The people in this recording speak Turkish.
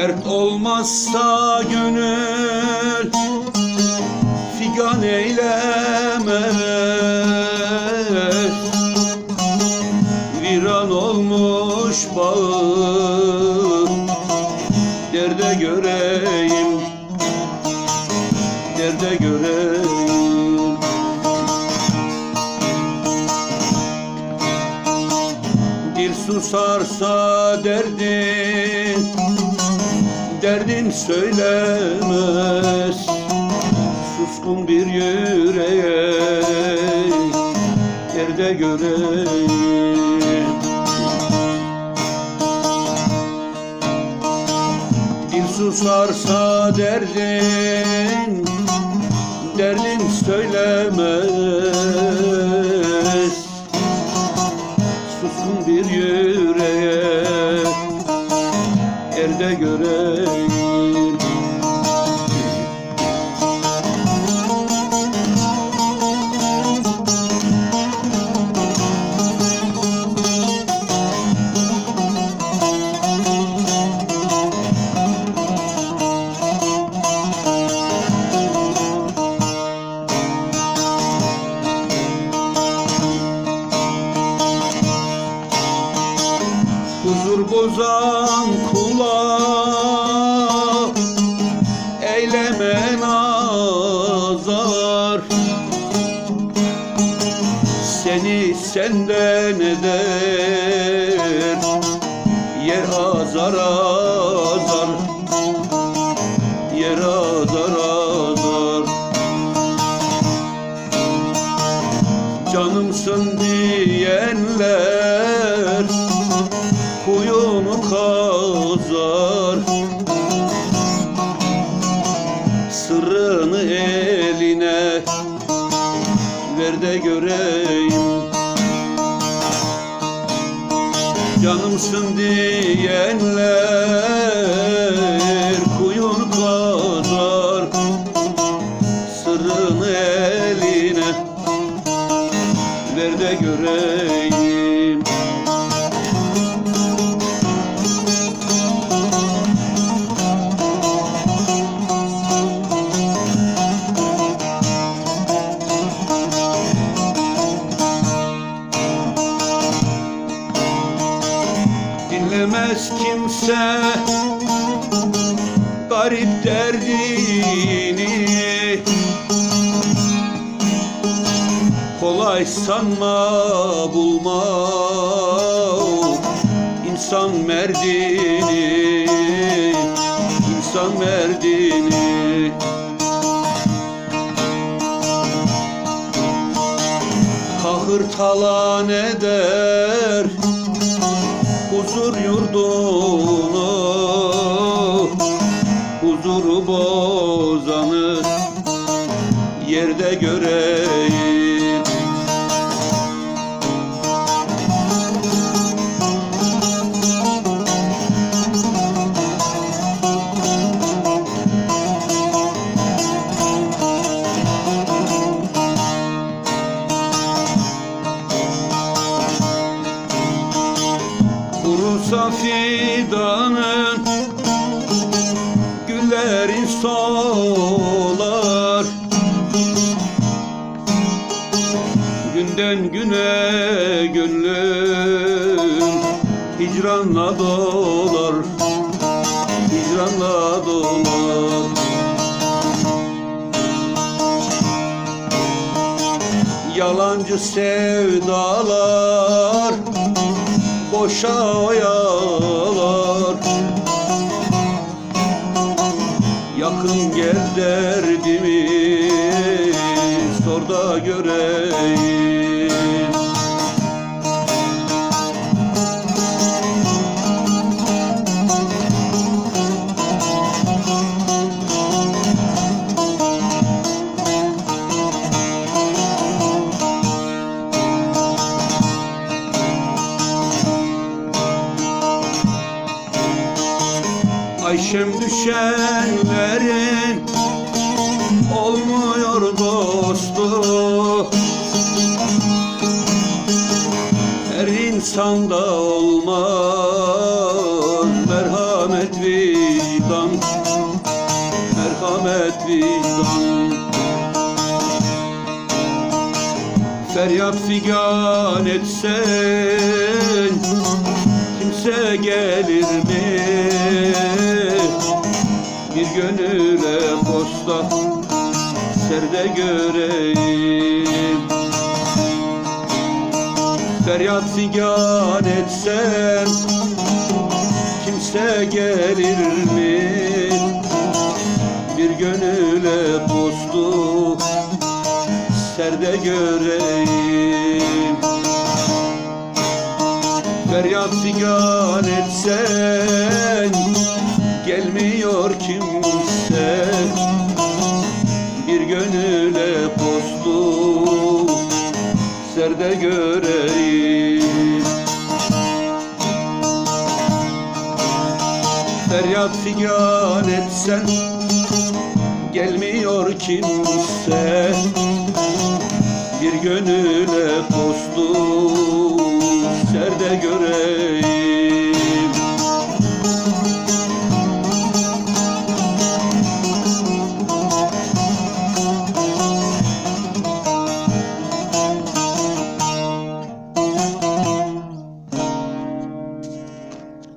Dert olmazsa gönül figan eylemez. Viran olmuş bağım Derde göreyim Derde göreyim. Dil susarsa derdin Söylemez. Suskun bir yüreğe Yerde göreyim. Dil susarsa derdin Derdin söylemez kula Eyleme Seni senden eder. Yer azar azar Canımsın diyenler kuyunu kazar Sırrını eline ver de göreyim Dinlemez kimse garip derdini. Kolay sanma bulma insan merdini. İnsan merdini. Kahır talan eder huzur yurdunu Huzuru bozanı yerde göreyim Günden güne gönlüm Hicranla dolar Hicranla dolar. Yalancı sevdalar boşa oyalar Ayşem düşenlerin olmuyor dostu. Her insanda olmaz merhamet vicdan. Hasret vicdan. Feryat figan etsen Kimse gelir mi? Bir gönüle posta Serde göreyim Feryat figan etsen Kimse gelir mi? Bir gönüle postu Serde göreyim Feryat figan etsen figan etsen Gelmiyor kimse Bir gönüle postu Serde göreyim